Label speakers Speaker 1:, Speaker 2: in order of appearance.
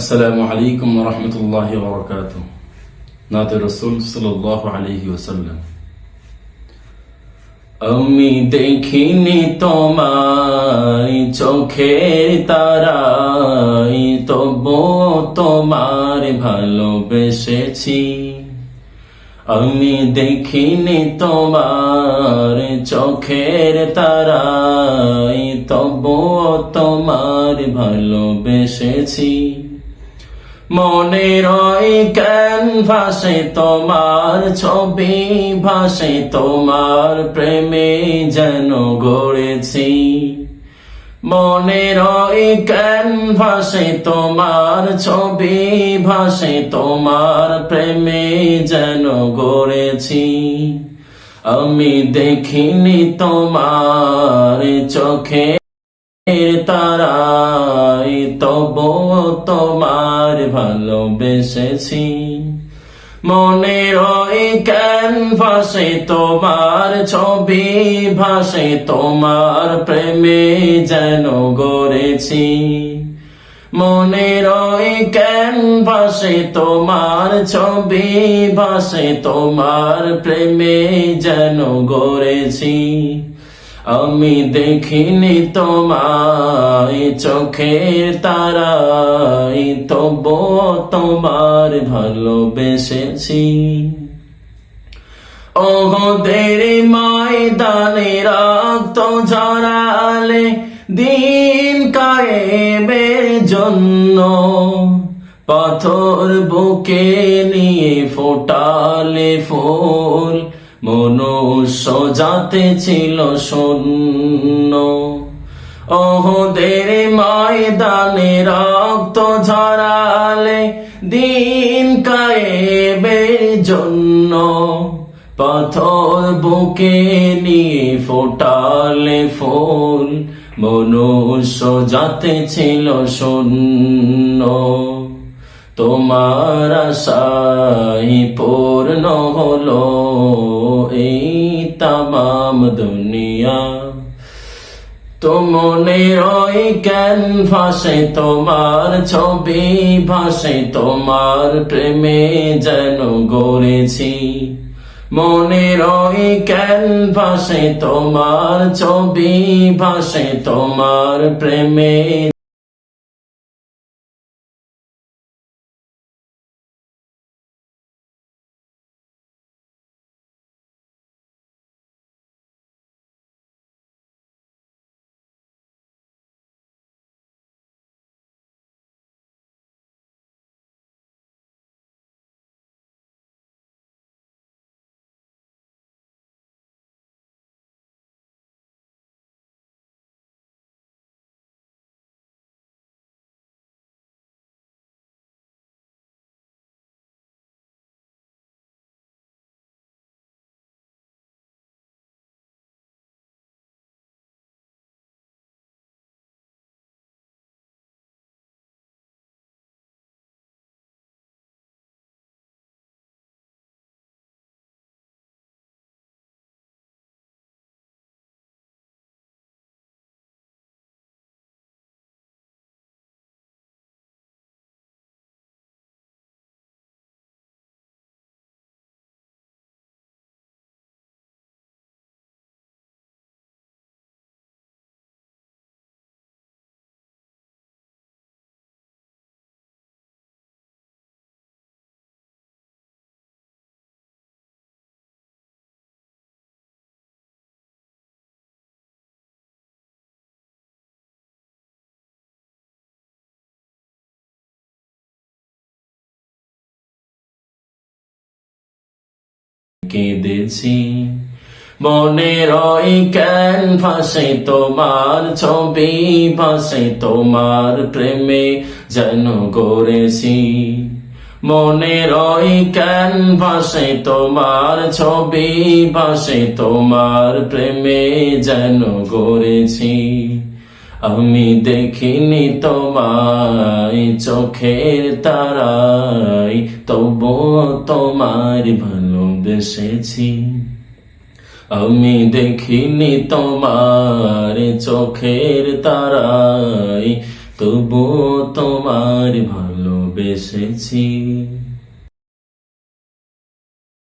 Speaker 1: আসসালামু আলাইকুম রহমতুল্লাহ বরকাত নাতে রসুল সাল্লাহ আলহি ওসাল্লাম আমি দেখিনি তোমায় চোখের তারাই তবু তোমার ভালোবেসেছি। আমি দেখিনি তোমার, চোখের তারাই তবু তোমার ভালোবেসেছি। মনের ওই ক্যানভাসে তোমার ছবি ভাসে, তোমার প্রেমে যেন গড়েছি। মনে মনের ওই ক্যানভাসে তোমার ছবি ভাসে, তোমার প্রেমে যেন গড়েছি। আমি দেখিনি তোমার চোখে তারাই তব তোমার ভালোবেসেছি। মনের ওই ভাসে তোমার ছবি, ভাসে তোমার প্রেমে যেন গড়েছি। মনের ওই ভাসে তোমার ছবি, ভাসে তোমার প্রেমে যেন গড়েছি। আমি দেখিনি তোমায় চোখের তারাই তবু তোমার ভালোবেসেছি। ওদের ময়দানে রক্ত ঝরালে দিন কায়েমের জন্য, পাথর বুকে নিয়ে ফোটালে ফুল মনুষ্য যাতে ছিল শূন্য। ওহদের ময়দানে রক্ত ঝরালে দিন কায়েবের জন্য পাথর বুকে নিয়ে ফোটালে ফুল। মনুষ্য যাতে ছিল শূন্য। তোমার আশাই পূর্ণ হলো এই তামাম দুনিয়া। তোমার ওই ক্যান ভাসে তোমার ছবি ভাসে, তোমার প্রেমে যেন গড়েছি। মনের ওই ক্যান ভাসে তোমার ছবি ভাসে, তোমার প্রেমে কেঁদেছি। মনের ওই ক্যান ভাসে তোমার ছবি, ভাসে তোমার প্রেমে যেন গড়েছি। মনের ওই ক্যান ভাসে তোমার ছবি, ভাসে তোমার প্রেমে যেন গড়েছি। আমি দেখিনি তোমায় চোখের তারাই তবু তোমার ভালোবেসেছি আমি দেখিনি তোমার চোখের তারাই তবু তোমার ভালোবেসেছি।